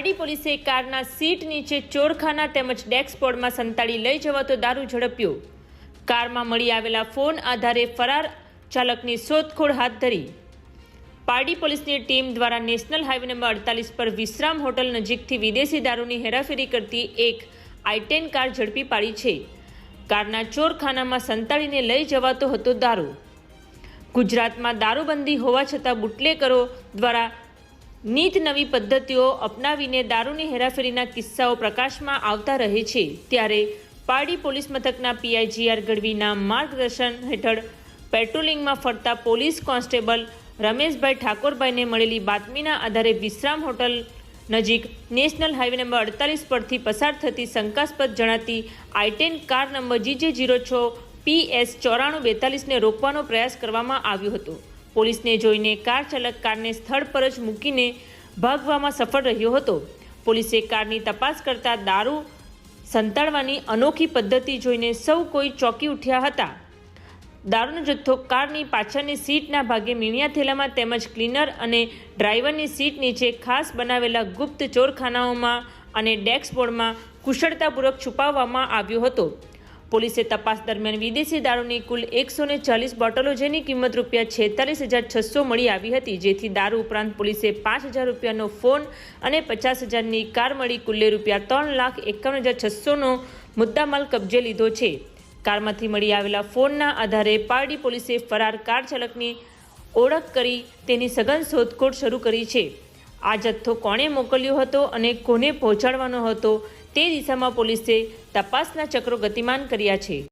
પારડી પોલીસે કારના સીટ નીચે ચોરખાના તેમજ ડેસ્કબોર્ડમાં સંતાડી લઈ જવાતો દારૂ ઝડપ્યો. કારમાં મળી આવેલા ફોન આધારે ફરાર ચાલકની શોધખોળ હાથ ધરી. પારડી પોલીસની ટીમ દ્વારા નેશનલ હાઈવે નંબર અડતાલીસ પર વિશ્રામ હોટલ નજીકથી વિદેશી દારૂની હેરાફેરી કરતી એક આઈટેન કાર ઝડપી પાડી છે. કારના ચોરખાનામાં સંતાડીને લઈ જવાતો હતો દારૂ. ગુજરાતમાં દારૂબંધી હોવા છતાં બુટલેકરો દ્વારા નીત નવી પદ્ધતિઓ અપનાવીને દારૂની હેરાફેરીના કિસ્સાઓ પ્રકાશમાં આવતા રહે છે. ત્યારે પારડી પોલીસ મથકના પીઆઈજીઆર ગઢવીના માર્ગદર્શન હેઠળ પેટ્રોલિંગમાં ફરતા પોલીસ કોન્સ્ટેબલ રમેશભાઈ ઠાકોરભાઈને મળેલી બાતમીના આધારે વિશ્રામ હોટલ નજીક નેશનલ હાઈવે નંબર અડતાલીસ પરથી પસાર થતી શંકાસ્પદ જણાતી i ten car number G J zero છ પીએસ ચોરાણું બેતાલીસને રોકવાનો પ્રયાસ કરવામાં આવ્યો હતો. પોલીસને જોઈને કાર ચાલક કારને સ્થળ પર જ મૂકીને ભાગવામાં સફળ રહ્યો હતો. પોલીસે કારની તપાસ કરતા દારૂ સંતાડવાની અનોખી પદ્ધતિ જોઈને સૌ કોઈ ચોંકી ઉઠ્યા હતા. દારૂનો જથ્થો કારની પાછળની સીટના ભાગે મીણિયા થેલામાં તેમજ ક્લીનર અને ડ્રાઈવરની સીટ નીચે ખાસ બનાવેલા ગુપ્ત ચોરખાનાઓમાં અને ડેસ્કબોર્ડમાં કુશળતાપૂર્વક છુપાવવામાં આવ્યો હતો. પોલીસે તપાસ દરમિયાન વિદેશી દારૂની કુલ એકસો ને ચાલીસ બોટલો જેની કિંમત રૂપિયા છેતાલીસ હજાર છસો મળી આવી હતી, જેથી દારૂ ઉપરાંત પોલીસે પાંચ હજાર રૂપિયાનો ફોન અને પચાસ હજારની કાર મળી કુલ્લે રૂપિયા ત્રણ લાખ એકાવન હજાર છસોનો મુદ્દામાલ કબજે લીધો છે. કારમાંથી મળી આવેલા ફોનના આધારે પારડી પોલીસે ફરાર કાર ચાલકની ઓળખ કરી તેની સઘન શોધખોળ શરૂ કરી છે. આ જથ્થો કોણે મોકલ્યો હતો અને કોને પહોંચાડવાનો હતો તે દિશામાં પોલીસે તપાસના ચક્રો ગતિમાન કર્યા છે.